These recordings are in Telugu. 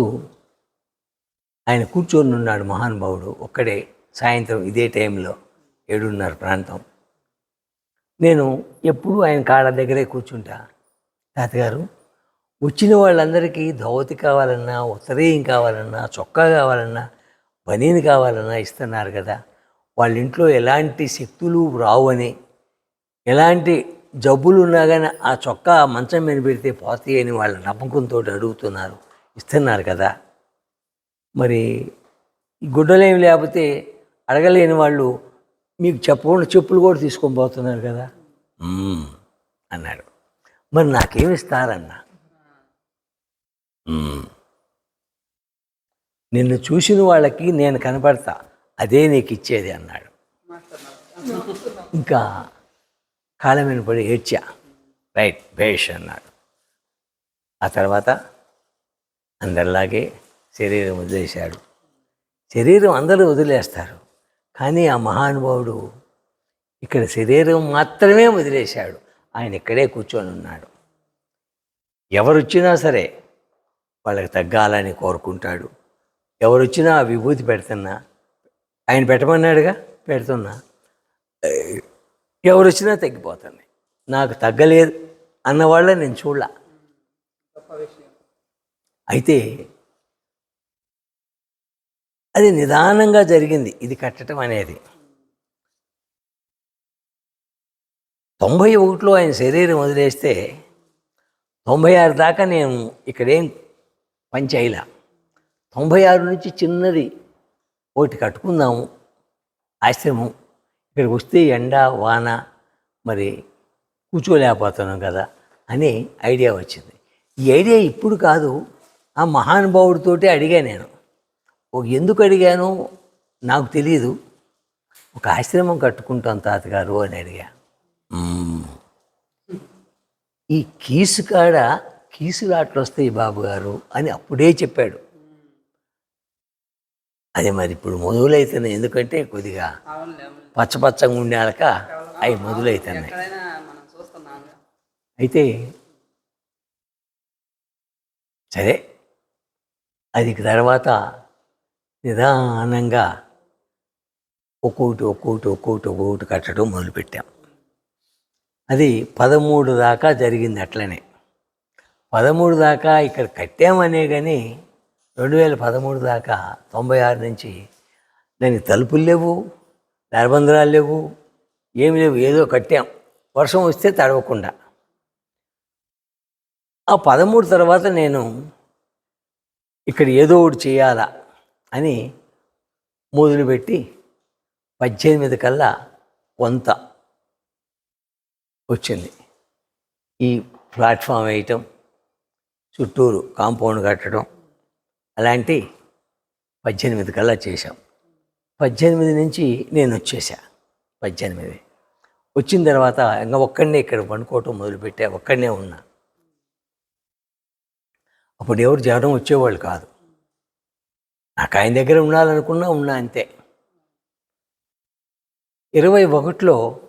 ఒకరోజు ఆయన కూర్చొని ఉన్నాడు మహానుభావుడు ఒక్కడే సాయంత్రం ఇదే టైంలో ఏడున్నర ప్రాంతం. నేను ఎప్పుడూ ఆయన కాళ్ళ దగ్గరే కూర్చుంటా. తాతగారు వచ్చిన వాళ్ళందరికీ ధోవతి కావాలన్నా ఉత్తరేయం కావాలన్నా చొక్కా కావాలన్నా బనీని కావాలన్నా ఇస్తున్నారు కదా. వాళ్ళ ఇంట్లో ఎలాంటి శక్తులు రావని ఎలాంటి జబ్బులు ఉన్నా కానీ ఆ చొక్కా మంచం మీద పెడితే పోతాయి అని వాళ్ళ నమ్మకంతో అడుగుతున్నారు. ఇస్తున్నారు కదా. మరి ఈ గుడ్డలేమి లేకపోతే అడగలేని వాళ్ళు మీకు చెప్పకుండా చెప్పులు కూడా తీసుకొని పోతున్నారు కదా. అన్నాడు. మరి నాకేమి ఇస్తారన్నా? "మ్మ్. నిన్ను చూసిన వాళ్ళకి నేను కనపడతా. అదే నీకు ఇచ్చేది అన్నాడు. ఇంకా మీద పడి ఏడ్చా. రైట్ భేష్ అన్నాడు. ఆ తర్వాత అందరిలాగే శరీరం వదిలేశాడు. శరీరం అందరూ వదిలేస్తారు. కానీ ఆ మహానుభావుడు ఇక్కడ శరీరం మాత్రమే వదిలేశాడు. ఆయన ఇక్కడే కూర్చొని ఉన్నాడు. ఎవరు వచ్చినా సరే వాళ్ళకి తగ్గాలని కోరుకుంటాడు. ఎవరు వచ్చినా ఆ విభూతి పెడుతున్నా. ఆయన పెట్టమన్నాడుగా? పెడుతున్నా. ఎవరు వచ్చినా తగ్గిపోతున్నాయి నాకు తగ్గలేదు అన్నవాళ్ళ నేను చూడలా. అయితే అది నిదానంగా జరిగింది. ఇది కట్టడం అనేది. తొంభై ఒకటిలో ఆయన శరీరం వదిలేస్తే తొంభై ఆరు దాకా నేను ఇక్కడేం పని చేయలే. తొంభై ఆరు నుంచి చిన్నది ఒకటి కట్టుకుందాము ఆశ్రమం. ఇక్కడికి వస్తే ఎండ వాన మరి కూర్చోలేకపోతున్నాం కదా అని ఐడియా వచ్చింది. ఈ ఐడియా ఇప్పుడు కాదు. ఆ మహానుభావుడితోటే అడిగా నేను. ఒక ఎందుకు అడిగాను? నాకు తెలియదు ఒక ఆశ్రమం కట్టుకుంటాం తాతగారు అని అడిగా. "మ్మ్. ఈ కీసు కాడ కీసులాట్లు వస్తాయి బాబు గారు అని అప్పుడే చెప్పాడు. అది మరి ఇప్పుడు మొదలైతున్నాయి ఎందుకంటే కొద్దిగా అవునులే అవునులే. పచ్చ పచ్చగా ఉండేక అవి చూస్తున్నాం అయితే సరే అది తర్వాత నిదానంగా ఒక్కొక్కటి ఒక్కొక్కటి ఒక్కొక్కటి ఒక్కొక్కటి కట్టడం మొదలుపెట్టాం. అది పదమూడు దాకా జరిగింది అట్లనే. పదమూడు దాకా ఇక్కడ కట్టామనే కానీ రెండు వేల పదమూడు దాకా తొంభై ఆరు నుంచి దానికి తలుపులు లేవు నరబంధరాలు లేవు ఏమి లేవు ఏదో కట్టాం. వర్షం వస్తే తడవకుండా. ఆ పదమూడు తర్వాత నేను ఇక్కడ ఏదో ఒకటి చేయాలా అని మొదలుపెట్టి పద్దెనిమిది కల్లా కొంత వచ్చింది. ఈ ప్లాట్ఫామ్ వేయటం చుట్టూరు కాంపౌండ్ కట్టడం అలాంటి పద్దెనిమిది కల్లా చేశాం. పద్దెనిమిది నుంచి నేను వచ్చేసా పద్దెనిమిది. వచ్చిన తర్వాత ఇంకా ఒక్కడనే ఇక్కడ పండుకోవటం మొదలుపెట్టా ఒక్కడనే ఉన్నా. అప్పుడు ఎవరు జనం వచ్చేవాళ్ళు కాదు. నాకు ఆయన దగ్గర ఉండాలనుకున్నా ఉన్నా అంతే. ఇరవై ఒకటిలో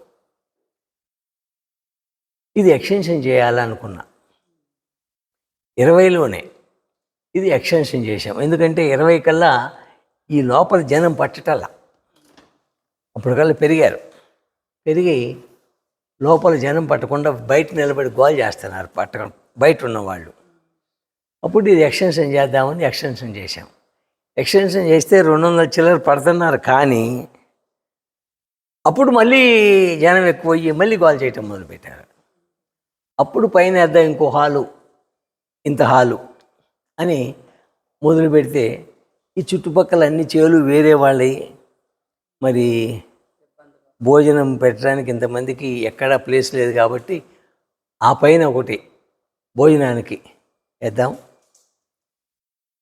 ఇది ఎక్స్టెన్షన్ చేయాలనుకున్నా. ఇరవైలోనే ఇది ఎక్స్టెన్షన్ చేశాం. ఎందుకంటే ఇరవై కల్లా ఈ లోపల జనం పట్టటల్లా. కల్లా పెరిగారు. పెరిగి లోపల జనం పట్టకుండా బయట నిలబడి గోల్ చేస్తున్నారు పట్టకుండా బయట ఉన్నవాళ్ళు. అప్పుడు ఇది ఎక్స్టెన్షన్ చేద్దామని ఎక్స్టెన్షన్ చేశాం. ఎక్స్టెన్షన్ చేస్తే రెండు వందల చిల్లర పడుతున్నారు కానీ అప్పుడు మళ్ళీ జనం ఎక్కువ అయ్యి మళ్ళీ కాల్ చేయటం మొదలుపెట్టారు. అప్పుడు పైన వేద్దాం ఇంకో హాలు ఇంత హాలు అని మొదలు పెడితే ఈ చుట్టుపక్కల అన్ని చేలు వేరే వాళ్ళవి మరి భోజనం పెట్టడానికి ఇంతమందికి ఎక్కడా ప్లేస్ లేదు కాబట్టి ఆ పైన ఒకటి భోజనానికి వేద్దాం.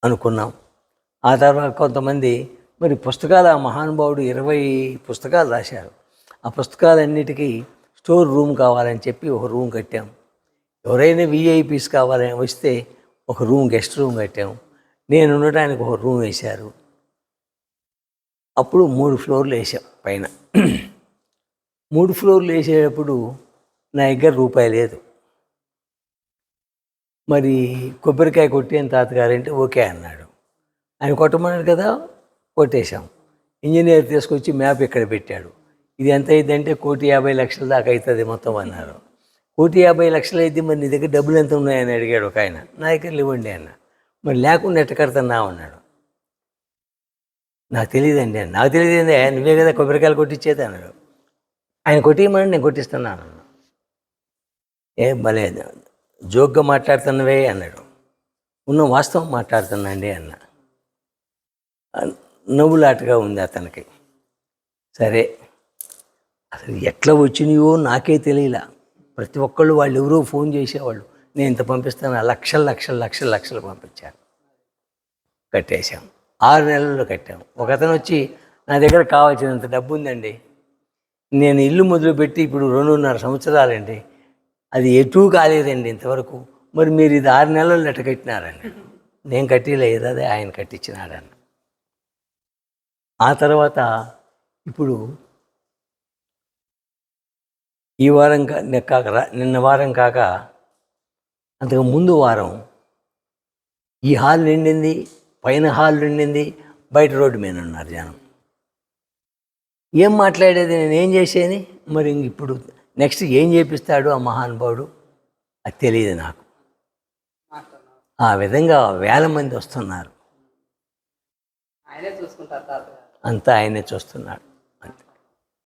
అనుకున్నాం. ఆ తర్వాత కొంతమంది మరి పుస్తకాలు ఆ మహానుభావుడు ఇరవై పుస్తకాలు రాశారు. ఆ పుస్తకాలన్నిటికీ స్టోర్ రూమ్ కావాలని చెప్పి ఒక రూమ్ కట్టాం. ఎవరైనా విఐపీస్ కావాలని వస్తే ఒక రూమ్ గెస్ట్ రూమ్ కట్టాం. నేను ఉండటానికి ఒక రూమ్ వేశారు. అప్పుడు మూడు ఫ్లోర్లు వేసాం పైన. మూడు ఫ్లోర్లు వేసేటప్పుడు నా దగ్గర రూపాయి లేదు. మరి కొబ్బరికాయ కొట్టేను తాతగారు అంటే ఓకే అన్నాడు. ఆయన కొట్టమన్నాడు కదా కొట్టేశాం. ఇంజనీర్ తీసుకొచ్చి మ్యాప్ ఇక్కడ పెట్టాడు. ఇది ఎంత అయిందంటే కోటి యాభై లక్షల దాకా అవుతుంది మొత్తం అన్నారు. కోటి యాభై లక్షలు అయితే మరి నీ దగ్గర డబ్బులు ఎంత ఉన్నాయని అడిగాడు ఒక ఆయన. నా దగ్గర ఇవ్వండి అన్న. మరి లేకుండా ఎట్ట కడతన్నా అన్నాడు. నాకు తెలియదండి నాకు తెలియదండి నువ్వే కదా కొబ్బరికాయలు కొట్టించేది అన్నాడు. ఆయన కొట్టియమని నేను కొట్టిస్తున్నాను అన్న ఏ భలే జోక్గా మాట్లాడుతున్నవే అన్నాడు. ఉన్న వాస్తవం మాట్లాడుతున్నాండి అన్న. నవ్వులాటగా ఉంది అతనికి. సరే అసలు ఎట్లా వచ్చినాయో నాకే తెలియలా. ప్రతి ఒక్కళ్ళు వాళ్ళు ఎవరో ఫోన్ చేసేవాళ్ళు. నేను ఇంత పంపిస్తాను లక్షలు లక్షలు లక్షలు లక్షలు పంపించాను కట్టేశాం. ఆరు నెలల్లో కట్టాం. ఒక అతను వచ్చి నా దగ్గర కావాల్సినంత డబ్బు ఉందండి నేను ఇల్లు మొదలుపెట్టి ఇప్పుడు రెండున్నర సంవత్సరాలండి. అది ఎటూ కాలేదండి ఇంతవరకు. మరి మీరు ఇది ఆరు నెలలు లెట కట్టినారండి నేను కట్టిలేదు అదే ఆయన కట్టించినాడన్న ఆ తర్వాత ఇప్పుడు ఈ వారం కా కాక రా- నిన్న వారం కాక అంతకు ముందు వారం ఈ హాల్ నిండింది పైన హాల్ నిండింది బయట రోడ్డు మీద ఉన్నారు జనం. ఏం మాట్లాడేది నేను ఏం చేసేది? మరి ఇప్పుడు నెక్స్ట్ ఏం చేపిస్తాడు ఆ మహానుభావుడు? అది తెలియదు నాకు. ఆ విధంగా వేల మంది వస్తున్నారు. అంతా ఆయనే చూస్తున్నాడు.